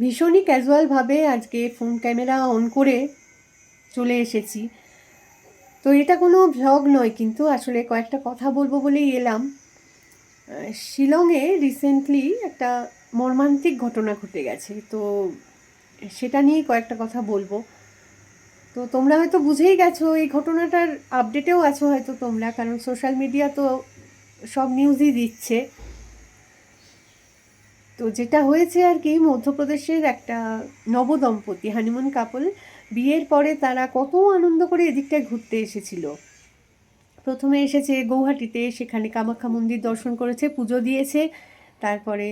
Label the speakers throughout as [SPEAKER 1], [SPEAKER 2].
[SPEAKER 1] ভীষণই ক্যাজুয়ালভাবে আজকে phone camera on করে চলে এসেছি। তো এটা কোনো ভ্লগ নয় কিন্তু আসলে কয়েকটা কথা বলব বলেই এলাম। শিলংয়ে রিসেন্টলি একটা মর্মান্তিক ঘটনা ঘটে গেছে। তো সেটা নিয়েই কয়েকটা কথা বলব। তো তোমরা হয়তো বুঝেই গেছো, এই ঘটনাটার আপডেটেও আছো হয়তো তোমরা, কারণ সোশ্যাল মিডিয়া তো সব নিউজই দিচ্ছে। তো যেটা হয়েছে আর কি, মধ্যপ্রদেশের একটা নবদম্পতি, হানিমুন কাপল, বিয়ের পরে তারা কত আনন্দ করে এদিকটায় ঘুরতে এসেছিল। প্রথমে এসেছে গৌহাটিতে, সেখানে কামাখ্যা মন্দির দর্শন করেছে, পুজো দিয়েছে, তারপরে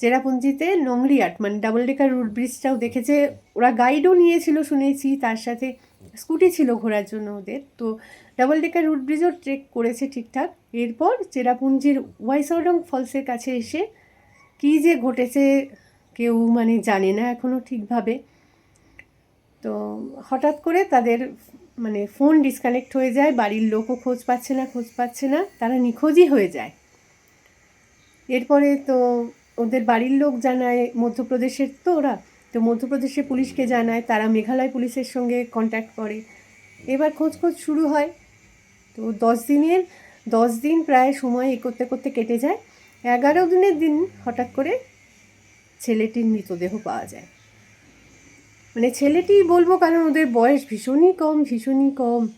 [SPEAKER 1] চেরাপুঞ্জিতে নংরিয়াট মানে ডাবল ডেকার রুট ব্রিজটাও দেখেছে। ওরা গাইডও নিয়েছিল শুনেছি, তার সাথে স্কুটি ছিল ঘোরার জন্য ওদের। তো ডাবল ডেকার রুট ব্রিজও ট্রেক করেছে ঠিকঠাক। এরপর চেরাপুঞ্জির ওয়াইসডং ফলসের কাছে এসে কী যে ঘটেছে কেউ মানে জানে না এখনও ঠিকভাবে। তো হঠাৎ করে তাদের মানে ফোন ডিসকানেক্ট হয়ে যায়, বাড়ির লোকও খোঁজ পাচ্ছে না, খোঁজ পাচ্ছে না, তারা নিখোঁজই হয়ে যায়। এরপরে তো ওদের বাড়ির লোক জানায়, মধ্যপ্রদেশের তো ওরা, তো মধ্যপ্রদেশের পুলিশকে জানায়, তারা মেঘালয় পুলিশের সঙ্গে কন্ট্যাক্ট করে। এবার খোঁজ খোঁজ শুরু হয়। তো দশ দিনের, দশ দিন প্রায় সময় এ করতে করতে কেটে যায়। এগারো দিনের দিন হঠাৎ করে ছেলেটির মৃতদেহ পাওয়া যায়। মানে ছেলেটি বলব কারণ ওদের বয়স ভীষণই কম ভীষণই কম।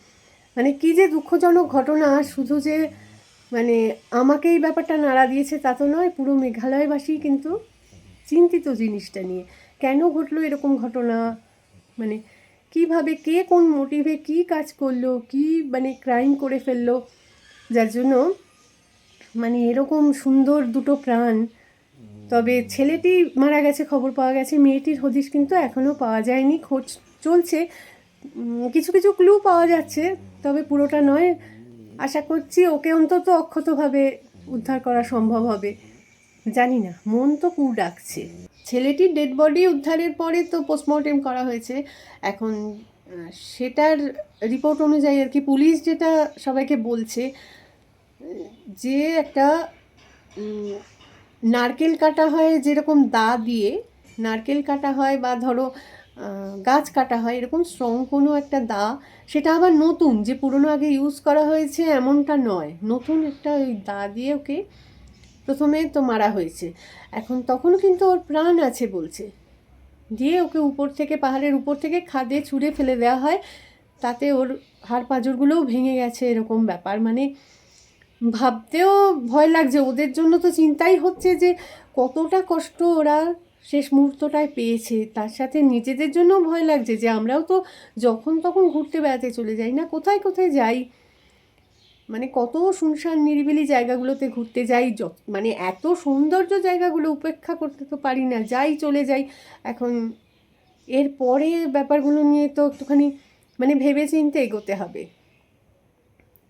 [SPEAKER 1] মানে কী যে দুঃখজনক ঘটনা, শুধু যে মানে আমাকে এই ব্যাপারটা নাড়া দিয়েছে তা তো নয়, পুরো মেঘালয়বাসী কিন্তু চিন্তিত জিনিসটা নিয়ে। কেন ঘটলো এরকম ঘটনা? মানে কীভাবে, কে কোন মোটিভে কি কাজ করল, কি মানে ক্রাইম করে ফেলল? যার জন্য মানে এরকম সুন্দর দুটো প্রাণ। তবে ছেলেটি মারা গেছে, খবর পাওয়া গেছে। মেয়েটির হদিশ কিন্তু এখনও পাওয়া যায়নি, খোঁজ চলছে। কিছু কিছু ক্লু পাওয়া যাচ্ছে, তবে পুরোটা নয়। আশা করছি ওকে অন্তত অক্ষতভাবে উদ্ধার করা সম্ভব হবে। জানি না, মন তো কু ডাকছে। ছেলেটির ডেড বডি উদ্ধারের পরে তো পোস্টমর্টেম করা হয়েছে। এখন সেটার রিপোর্ট অনুযায়ী আর কি পুলিশ যেটা সবাইকে বলছে যে একটা নারকেল কাটা হয় যেরকম দা দিয়ে, নারকেল কাটা হয় বা ধরো গাছ কাটা হয়, এরকম স্ট্রং কোনো একটা দা, সেটা আবার নতুন, যে পুরনো আগে ইউজ করা হয়েছে এমনটা নয়। নতুন একটা ওই দা দিয়ে ওকে প্রথমে তো মারা হয়েছে। এখন তখনও কিন্তু ওর প্রাণ আছে বলছে। দিয়ে ওকে উপর থেকে, পাহাড়ের উপর থেকে খাদে ছুঁড়ে ফেলে দেওয়া হয়। তাতে ওর হাড় পাঁজরগুলোও ভেঙে গেছে, এরকম ব্যাপার। মানে ভাবতেও ভয় লাগছে। ওদের জন্য তো চিন্তাই হচ্ছে যে কতটা কষ্ট ওরা শেষ মুহূর্তটায় পেয়েছে। তার সাথে নিজেদের জন্য ভয় লাগছে যে আমরাও তো যখন তখন ঘুরতে বেড়াতে চলে যাই না, কোথায় কোথায় যাই? মানে কত শুনশান নিরিবিলি জায়গাগুলোতে ঘুরতে যাই মানে এত সৌন্দর্য জায়গাগুলো উপেক্ষা করতে তো পারি না, যাই চলে যাই। এখন এর পরে ব্যাপারগুলো নিয়ে তো একটুখানি মানে ভেবে চিন্তে এগোতে হবে।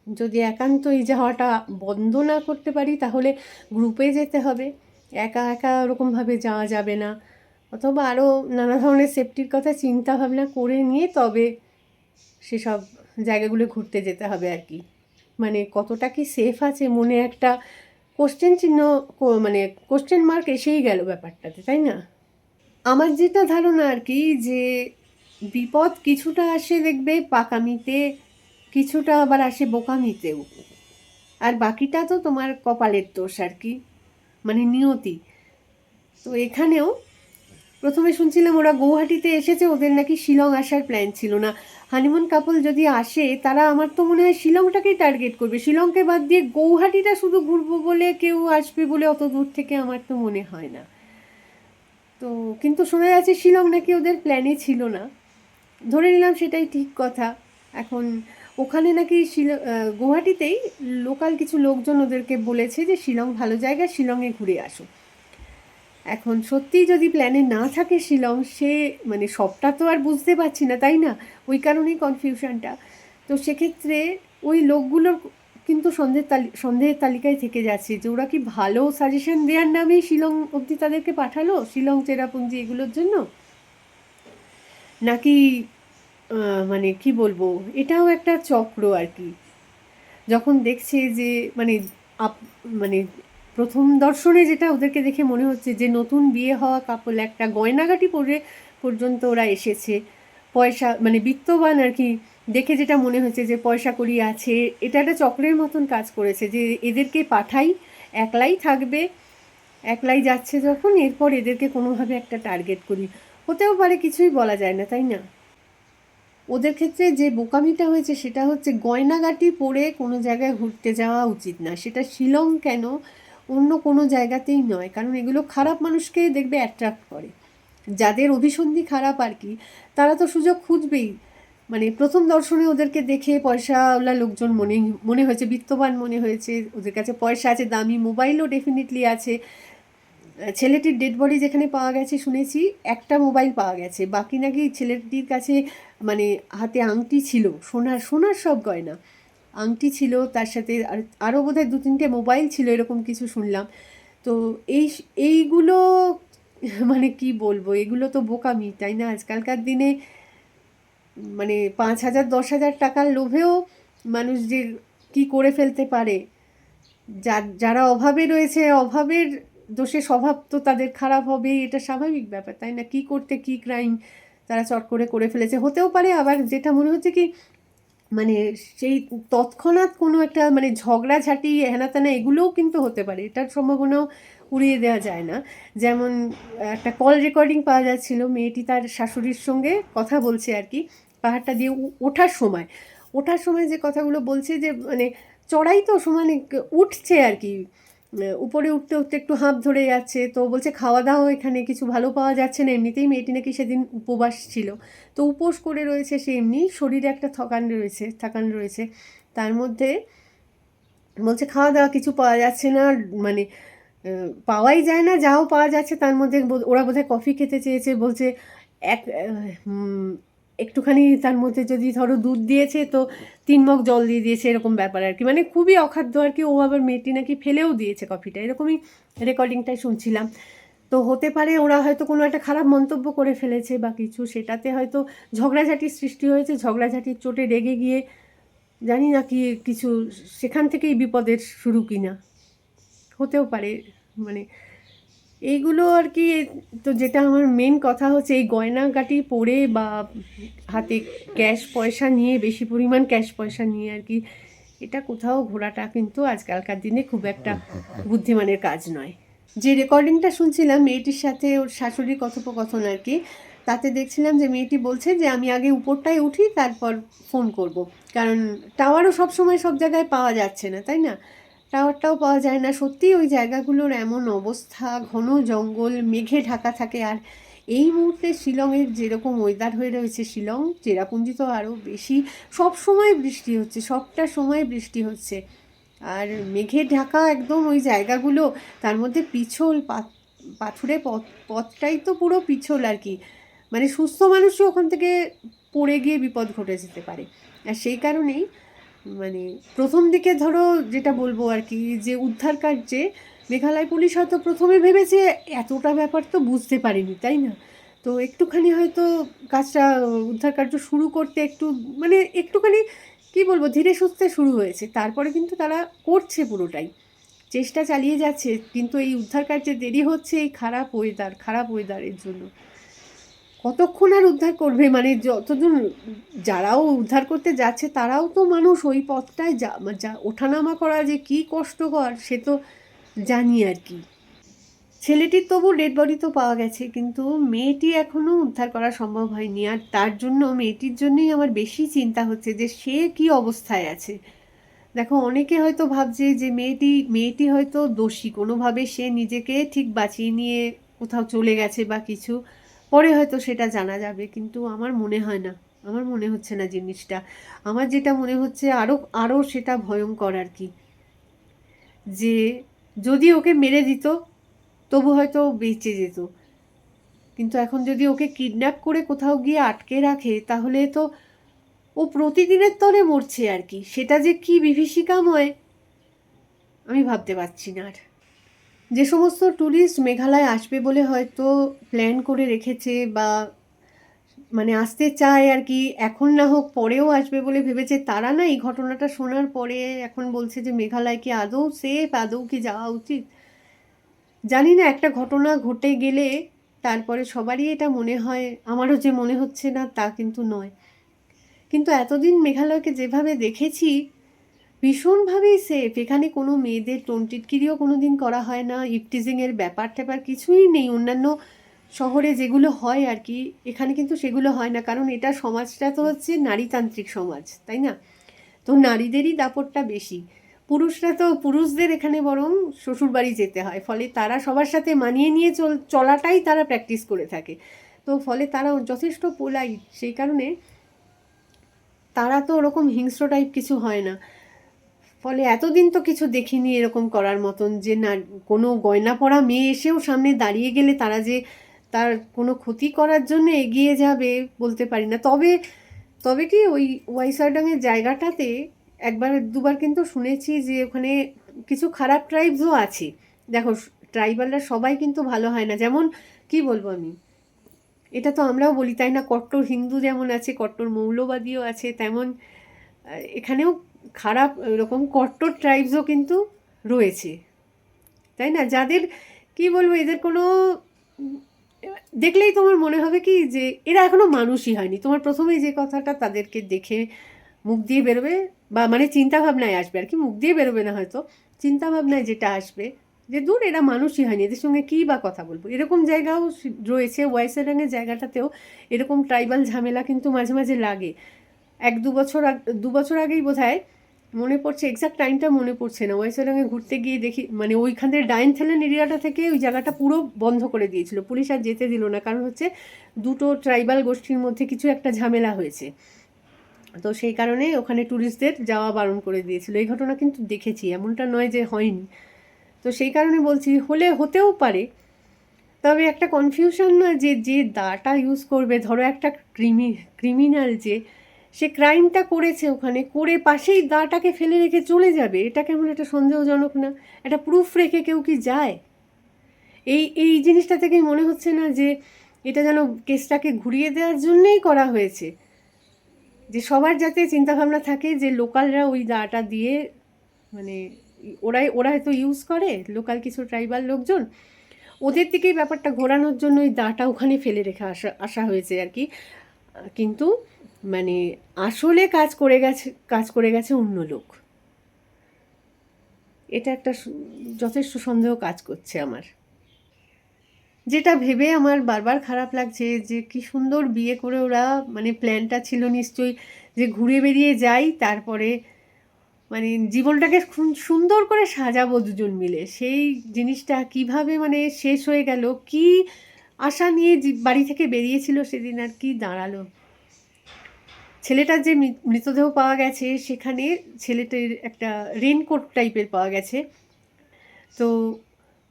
[SPEAKER 1] যদি একান্ত এই যাওয়াটা বন্ধ না করতে পারি, তাহলে গ্রুপে যেতে হবে। একা একা ওরকমভাবে যাওয়া যাবে না। অথবা আরও নানা ধরনের সেফটির কথা চিন্তা ভাবনা করে নিয়ে তবে সেসব জায়গাগুলো ঘুরতে যেতে হবে আর কি। মানে কতটা কি সেফ আছে মনে একটা কোশ্চেন চিহ্ন মানে কোশ্চেন মার্ক এসেই গেল ব্যাপারটাতে, তাই না? আমার যেটা ধারণা আর কি যে বিপদ কিছুটা আসে দেখবে পাকামিতে কিছুটা আবার আসে বোকামিতেও। আর বাকিটা তো তোমার কপালের দোষ আর কি মানে নিয়তি। তো এখানেও প্রথমে শুনছিলাম ওরা গৌহাটিতে এসেছে, ওদের নাকি শিলং আসার প্ল্যান ছিল না। হানিমুন কাপল যদি আসে, তারা আমার তো মনে হয় শিলংটাকেই টার্গেট করবে। শিলংকে বাদ দিয়ে গৌহাটিটা শুধু ঘুরবো বলে কেউ আসবে বলে অত দূর থেকে আমার তো মনে হয় না। তো কিন্তু শোনা যাচ্ছে শিলং নাকি ওদের প্ল্যানে ছিল না। ধরে নিলাম সেটাই ঠিক কথা। এখন ওখানে নাকি শিল গুয়াহাটিতেই লোকাল কিছু লোকজন ওদেরকে বলেছে যে শিলং ভালো জায়গা, শিলংয়ে ঘুরে আসো। এখন সত্যিই যদি প্ল্যানে না থাকে শিলং, সে মানে সবটা তো আর বুঝতে পারছি না, তাই না? ওই কারণেই কনফিউশনটা তো সেক্ষেত্রে ওই লোকগুলোর কিন্তু সন্দেহের তালি, সন্দেহের তালিকায় থেকে যাচ্ছে যে ওরা কি ভালো সাজেশন দেওয়ার নামেই শিলং অবধি তাদেরকে পাঠালো? শিলং, চেরাপুঞ্জি এগুলোর জন্য? নাকি মানে কি বলব, এটাও একটা চক্র আর কি। যখন দেখছে যে মানে আপ মানে প্রথম দর্শনে যেটা ওদেরকে দেখে মনে হচ্ছে যে, নতুন বিয়ে হওয়া কাপল একটা গয়নাগাটি পরে পর্যন্ত ওরা এসেছে। পয়সা মানে বিত্তবান আর কি, দেখে যেটা মনে হচ্ছে যে, পয়সা করি আছে। এটা একটা চক্রের মতন কাজ করেছে যে, এদেরকে পাঠাই, একলাই থাকবে, একলাই যাচ্ছে যখন, এরপর এদেরকে কোনোভাবে একটা টার্গেট করি। হতেও পারে, কিছুই বলা যায় না, তাই না? ওদের ক্ষেত্রে যে বোকামিটা হয়েছে সেটা হচ্ছে গয়নাগাটি পরে কোনো জায়গায় ঘুরতে যাওয়া উচিত না। সেটা শিলং কেন? অন্য কোনো জায়গাতেই নয়। কারণ এগুলো খারাপ মানুষকে দেখবে অ্যাট্রাক্ট করে। যাদের অভিসন্ধি খারাপ আর কি, তারা তো সুযোগ খুঁজবেই। মানে প্রথম দর্শনে ওদেরকে দেখে পয়সাওয়ালা লোকজন মনে মনে হয়েছে, বিত্তবান মনে হয়েছে। ওদের কাছে পয়সা আছে, দামি মোবাইলও ডেফিনেটলি আছে। ছেলেটির ডেড বডি যেখানে পাওয়া গেছে শুনেছি, একটা মোবাইল পাওয়া গেছে। বাকি নাকি ছেলেটির কাছে মানে হাতে আংটি ছিল, সোনার সোনার সব গয়না। আংটি ছিল, তার সাথে আর আরও বোধহয় দু তিনটে মোবাইল ছিল, এরকম কিছু শুনলাম। তো এই, এইগুলো মানে কি বলব, এগুলো তো বোকামি, তাই না? আজকালকার দিনে মানে পাঁচ হাজার, দশ হাজার টাকার লোভেও মানুষ যে কি করে ফেলতে পারে? যারা অভাবে রয়েছে, অভাবের দোষে স্বভাব তো তাদের খারাপ হবে এটা স্বাভাবিক ব্যাপার, তাই না? কি করতে কি ক্রাইম তারা চট করে করে ফেলেছে। হতেও পারে আবার যেটা মনে হচ্ছে কি মানে সেই তৎক্ষণাৎ কোনো একটা মানে ঝগড়াঝাটি হেনাতেনা এগুলোও কিন্তু হতে পারে। এটার সম্ভাবনাও উড়িয়ে দেওয়া যায় না। যেমন একটা কল রেকর্ডিং পাওয়া যাচ্ছিল, মেয়েটি তার শাশুড়ির সঙ্গে কথা বলছে আর কি, পাহাড়টা দিয়ে ওঠার সময়। ওঠার সময় যে কথাগুলো বলছে যে মানে চড়াই তো সমানে উঠছে আর কি। উপরে উঠতে উঠতে একটু হাঁপ ধরে যাচ্ছে। তো বলছে খাওয়া দাওয়া এখানে কিছু ভালো পাওয়া যাচ্ছে না। এমনিতেই মেয়েটি নাকি সেদিন উপবাস ছিল। তো উপোস করে রয়েছে সে এমনি। শরীরে একটা থকান রয়েছে, থাকান রয়েছে। তার মধ্যে বলছে খাওয়া দাওয়া কিছু পাওয়া যাচ্ছে না। মানে পাওয়াই যায় না। যাও পাওয়া যাচ্ছে। তার মধ্যে ওরা বোধহয় কফি খেতে চেয়েছে। বলছে এক একটুখানি তার মধ্যে যদি ধরো দুধ দিয়েছে, তো তিন মগ জল দিয়ে দিয়েছে, এরকম ব্যাপার আর কি। মানে খুবই অখাদ্য আর কি। ও আবার মেয়েটি নাকি ফেলেও দিয়েছে কফিটা। এরকমই রেকর্ডিংটাই শুনছিলাম। তো হতে পারে ওরা হয়তো কোনো একটা খারাপ মন্তব্য করে ফেলেছে বা কিছু। সেটাতে হয়তো ঝগড়াঝাটির সৃষ্টি হয়েছে। ঝগড়াঝাটির চোটে রেগে গিয়ে জানি না কি কিছু, সেখান থেকেই বিপদের শুরু কিনা। হতেও পারে মানে এইগুলো আর কি তো যেটা আমার মেন কথা হচ্ছে, এই গয়নাগাটি পরে বা হাতে ক্যাশ পয়সা নিয়ে, বেশি পরিমাণ ক্যাশ পয়সা নিয়ে আর কি, এটা কোথাও ঘোরাটা কিন্তু আজকালকার দিনে খুব একটা বুদ্ধিমানের কাজ নয় যে রেকর্ডিংটা শুনছিলাম, মেয়েটির সাথে ওর শাশুড়ির কথোপকথন আর কি, তাতে দেখছিলাম যে মেয়েটি বলছে যে আমি আগে উপরটায় উঠি, তারপর ফোন করব। কারণ টাওয়ারও সব সময় সব জায়গায় পাওয়া যাচ্ছে না, তাই না টাওয়ারটাও পাওয়া যায় না। সত্যি ওই জায়গাগুলোর এমন অবস্থা, ঘন জঙ্গল, মেঘে ঢাকা থাকে। আর এই মুহূর্তে শিলংয়ের যেরকম ওয়েদার হয়ে রয়েছে, শিলং চেরাপুঞ্জি তো আরও বেশি। সব সময় বৃষ্টি হচ্ছে, সবটা সময় বৃষ্টি হচ্ছে। আর মেঘে ঢাকা একদম ওই জায়গাগুলো, তার মধ্যে পিছল পাথুরে পথ, পথটাই তো পুরো পিছল আর কি। মানে সুস্থ মানুষও ওখান থেকে পড়ে গিয়ে বিপদ ঘটে যেতে পারে। আর সেই কারণেই মানে প্রথম দিকে ধরো যেটা বলব আর কি, যে উদ্ধার কার্যে মেঘালয় পুলিশ হয়তো প্রথমে ভেবেছে এতটা ব্যাপার তো বুঝতে পারিনি, তাই না? তো একটুখানি হয়তো কাজটা উদ্ধার কার্য শুরু করতে একটু মানে একটুখানি কি বলব, ধীরে সুস্থে শুরু হয়েছে। তারপরে কিন্তু তারা করছে পুরোটাই। চেষ্টা চালিয়ে যাচ্ছে, কিন্তু এই উদ্ধার কার্যে দেরি হচ্ছে এই খারাপ ওয়েদার খারাপ ওয়েদারের জন্য। কতক্ষণ আর উদ্ধার করবে? মানে যতজন, যারাও উদ্ধার করতে যাচ্ছে, তারাও তো মানুষ ওই পথটায় যা যা ওঠানামা করা যে কী কষ্টকর, সে তো জানি আর কি। ছেলেটির তবু ডেড বডি তো পাওয়া গেছে, কিন্তু মেয়েটি এখনও উদ্ধার করা সম্ভব হয়নি। আর তার জন্য, মেয়েটির জন্যই আমার বেশি চিন্তা হচ্ছে যে সে কি অবস্থায় আছে। দেখো, অনেকে হয়তো ভাবছে যে মেয়েটি মেয়েটি হয়তো দোষী। কোনোভাবে সে নিজেকে ঠিক বাঁচিয়ে নিয়ে কোথাও চলে গেছে বা কিছু। পরে হয়তো সেটা জানা যাবে, কিন্তু আমার মনে হয় না। আমার মনে হচ্ছে না জিনিসটা। আমার যেটা মনে হচ্ছে আরও আরও সেটা ভয়ঙ্কর আর কি। যে যদি ওকে মেরে দিত, তবু হয়তো বেঁচে যেত। কিন্তু এখন যদি ওকে কিডন্যাপ করে কোথাও গিয়ে আটকে রাখে, তাহলে তো ও প্রতিদিনের তরে মরছে আর কি। সেটা যে কি বিভীষিকাময়, আমি ভাবতে পারছি না আর। যে সমস্ত ট্যুরিস্ট মেঘালয় আসবে বলে হয়তো প্ল্যান করে রেখেছে বা মানে আসতে চায় আর কি, এখন না হোক পরেও আসবে বলে ভেবেছে, তারা না এই ঘটনাটা শোনার পরে এখন বলছে যে মেঘালয় কি আদৌ সেফ আদৌ কি যাওয়া উচিত? জানি না, একটা ঘটনা ঘটে গেলে তারপরে সবারই এটা মনে হয়, আমারও যে মনে হচ্ছে না তা কিন্তু নয়। কিন্তু এতদিন মেঘালয়কে যেভাবে দেখেছি ভীষণভাবেই সেফ এখানে কোনো মেয়েদের টোনটিটকিরিও কোনো দিন করা হয় না। ইপটিজিংয়ের ব্যাপার ট্যাপার কিছুই নেই। অন্যান্য শহরে যেগুলো হয় আর কি, এখানে কিন্তু সেগুলো হয় না। কারণ এটা সমাজটা তো হচ্ছে নারীতান্ত্রিক সমাজ, তাই না? তো নারীদেরই দাপটটা বেশি। পুরুষরা তো, পুরুষদের এখানে বরং শ্বশুরবাড়ি যেতে হয়। ফলে তারা সবার সাথে মানিয়ে নিয়ে চল, চলাটাই তারা প্র্যাকটিস করে থাকে। তো ফলে তারা যথেষ্ট পোলাইট সেই কারণে তারা তো ওরকম হিংস্র টাইপ কিছু হয় না। ফলে এতদিন তো কিছু দেখিনি এরকম করার মতন যে না, কোনো গয়না পরা মেয়ে এসেও সামনে দাঁড়িয়ে গেলে তারা যে তার কোনো ক্ষতি করার জন্য এগিয়ে যাবে বলতে পারি না। তবে তবে কি ওই ওয়াইসারডাঙের জায়গাটাতে একবার, দুবার কিন্তু শুনেছি যে ওখানে কিছু খারাপ ট্রাইবসও আছে। দেখো, ট্রাইবালরা সবাই কিন্তু ভালো হয় না। যেমন, কি বলব আমি? এটা তো আমরাও বলি, তাই না? কট্টর হিন্দু যেমন আছে, কট্টর মৌলবাদীও আছে, তেমন এখানেও খারাপ এরকম কট্টর ট্রাইবসও কিন্তু রয়েছে। তাই না? যাদের, কি বলব, এদের কোনো, দেখলেই তোমার মনে হবে কি যে, এরা এখনও মানুষই হয়নি। তোমার প্রথমেই যে কথাটা তাদেরকে দেখে মুখ দিয়ে বেরোবে, বা মানে চিন্তাভাবনায় আসবে, আর কি মুখ দিয়ে বেরোবে না হয়তো। চিন্তাভাবনায় যেটা আসবে, যে দূর এরা মানুষই হয়নি, এদের সঙ্গে কী বা কথা বলব? এরকম জায়গাও রয়েছে ওয়াইসেরাঙের জায়গাটাতেও এরকম ট্রাইবাল ঝামেলা কিন্তু মাঝে মাঝে লাগে। এক দু বছর আগ, দু বছর আগেই বোধ হয় মনে পড়ছে এক্সাক্ট টাইমটা মনে পড়ছে না। ওয়াইসেরাঙে ঘুরতে গিয়ে দেখি মানে ওইখানের ডাইন থেলেন এরিয়াটা থেকে ওই জায়গাটা পুরো বন্ধ করে দিয়েছিল। পুলিশ আর যেতে দিল না, কারণ হচ্ছে দুটো ট্রাইবাল গোষ্ঠীর মধ্যে কিছু একটা ঝামেলা হয়েছে। তো সেই কারণে ওখানে ট্যুরিস্টদের যাওয়া বারণ করে দিয়েছিল। এই ঘটনা কিন্তু দেখেছি, এমনটা নয় যে হয়নি। তো সেই কারণে বলছি, হলে হতেও পারে। তবে একটা কনফিউশন না যে যে দাটা ইউজ করবে, ধরো একটা ক্রিমি ক্রিমিনাল যে সে ক্রাইমটা করেছে ওখানে, করে পাশেই দাটাকে ফেলে রেখে চলে যাবে, এটা কেমন একটা সন্দেহজনক না? একটা প্রুফ রেখে কেউ কি যায়? এই এই জিনিসটা থেকেই মনে হচ্ছে না যে এটা যেন কেসটাকে ঘুরিয়ে দেওয়ার জন্যেই করা হয়েছে। যে সবার যাতে চিন্তাভাবনা থাকে যে লোকালরা ওই দাটা দিয়ে মানে ওরাই, ওরা হয়তো ইউজ করে, লোকাল কিছু ট্রাইবাল লোকজন। ওদের থেকেই ব্যাপারটা ঘোরানোর জন্য ওই দাটা ওখানে ফেলে রেখে আসা আসা হয়েছে আর কি। কিন্তু মানে আসলে কাজ করে গেছে, কাজ করে গেছে অন্য লোক। এটা একটা যথেষ্ট সন্দেহ কাজ করছে আমার। যেটা ভেবে আমার বারবার খারাপ লাগছে যে, কি সুন্দর বিয়ে করে ওরা মানে প্ল্যানটা ছিল নিশ্চয়ই যে ঘুরে বেরিয়ে যাই, তারপরে মানে জীবনটাকে সুন্দর করে সাজাবো দুজন মিলে। সেই জিনিসটা কীভাবে মানে শেষ হয়ে গেল, কি আশা নিয়ে বাড়ি থেকে বেরিয়েছিল সেদিন আর কি দাঁড়াল। ছেলেটার যে মৃতদেহ পাওয়া গেছে, সেখানে ছেলেটির একটা রেনকোট টাইপের পাওয়া গেছে। তো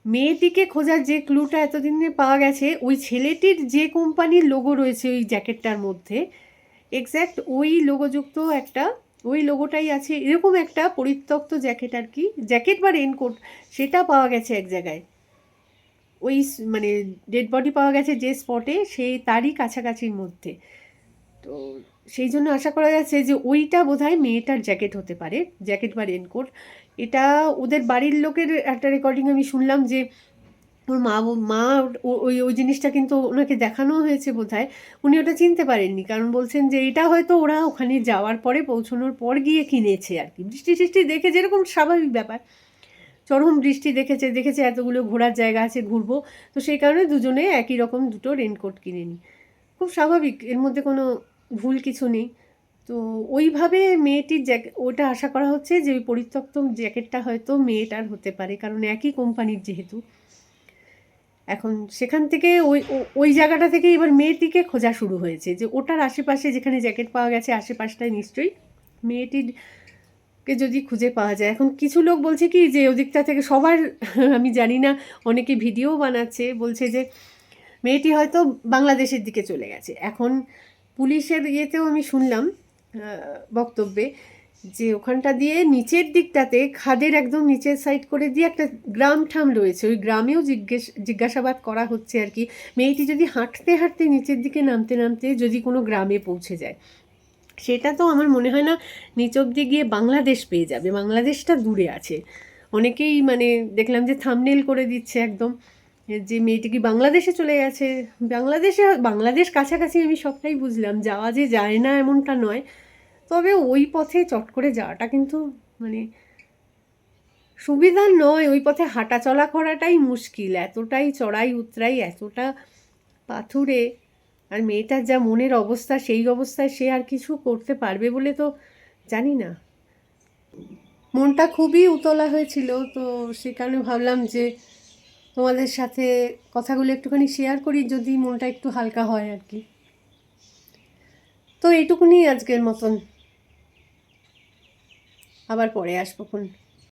[SPEAKER 1] মেয়েটিকে খোঁজার যে ক্লুটা এতদিনে পাওয়া গেছে, ওই ছেলেটির যে কোম্পানির লোগো রয়েছে ওই জ্যাকেটটার মধ্যে এক্স্যাক্ট ওই লোগোযুক্ত একটা, ওই লোগোটাই আছে, এরকম একটা পরিত্যক্ত জ্যাকেট আর কি জ্যাকেট বা রেনকোট সেটা পাওয়া গেছে এক জায়গায়। ওই মানে ডেড বডি পাওয়া গেছে যে স্পটে সেই তারই কাছাকাছির মধ্যে। তো সেই জন্য আশা করা যাচ্ছে যে ওইটা বোধহয় মেয়েটার জ্যাকেট হতে পারে, জ্যাকেট বা রেনকোট। এটা ওদের বাড়ির লোকের একটা রেকর্ডিং আমি শুনলাম যে ওর মা মা ওই ওই জিনিসটা কিন্তু ওনাকে দেখানো হয়েছে বোধহয়। উনি ওটা চিনতে পারেননি, কারণ বলছেন যে এটা হয়তো ওরা ওখানে যাওয়ার পরে পৌঁছানোর পর গিয়ে কিনেছে আর কি। বৃষ্টি টিষ্টি দেখে যেরকম স্বাভাবিক ব্যাপার। চরম বৃষ্টি দেখেছে দেখেছে এতগুলো ঘোরার জায়গা আছে ঘুরবো। তো সেই কারণে দুজনে একই রকম দুটো রেনকোট কিনে নিই খুব স্বাভাবিক, এর মধ্যে কোনো ভুল কিছু নেই। তো ওইভাবে মেয়েটির জ্যাকেট ওটা আশা করা হচ্ছে যে ওই পরিত্যক্ত জ্যাকেটটা হয়তো মেয়েটার হতে পারে, কারণ একই কোম্পানির যেহেতু। এখন সেখান থেকে ওই ওই জায়গাটা থেকে এবার মেয়েটিকে খোঁজা শুরু হয়েছে যে ওটার আশেপাশে যেখানে জ্যাকেট পাওয়া গেছে, আশেপাশটায় নিশ্চয়ই মেয়েটির কে যদি খুঁজে পাওয়া যায়। এখন কিছু লোক বলছে কি যে ওদিকটা থেকে সবার, আমি জানি না, অনেকে ভিডিও বানাচ্ছে, বলছে যে মেয়েটি হয়তো বাংলাদেশের দিকে চলে গেছে। এখন পুলিশের ইয়েতেও আমি শুনলাম বক্তব্যে যে ওখানটা দিয়ে নিচের দিকটাতে খাদের একদম নিচের সাইড করে দিয়ে একটা গ্রাম ঠাম রয়েছে। ওই গ্রামেও জিজ্ঞেস, জিজ্ঞাসাবাদ করা হচ্ছে আর কি। মেয়েটি যদি হাঁটতে হাঁটতে নিচের দিকে নামতে নামতে যদি কোনো গ্রামে পৌঁছে যায়, সেটা তো আমার মনে হয় না নিচ অব্দি গিয়ে বাংলাদেশ পেয়ে যাবে। বাংলাদেশটা দূরে আছে। অনেকেই মানে দেখলাম যে থামনেল করে দিচ্ছে একদম। যে মেয়েটি কি বাংলাদেশে চলে গেছে? বাংলাদেশে, বাংলাদেশ কাছাকাছি আমি সবটাই বুঝলাম, যাওয়া যে যায় না এমনটা নয়। তবে ওই পথে চট করে যাওয়াটা কিন্তু মানে সুবিধার নয়, ওই পথে হাঁটা চলা করাটাই মুশকিল। এতটাই চড়াই উতরাই, এতটা পাথুরে, আর মেয়েটার যা মনের অবস্থা, সেই অবস্থায় সে আর কিছু করতে পারবে বলে তো জানি না। মনটা খুবই উতলা হয়েছিল, তো সে কারণে ভাবলাম যে তোমাদের সাথে কথাগুলো একটুখানি শেয়ার করি যদি মনটা একটু হালকা হয় আর কি। তো এইটুকুনি আজকের মতন। আবার পরে আসব কোন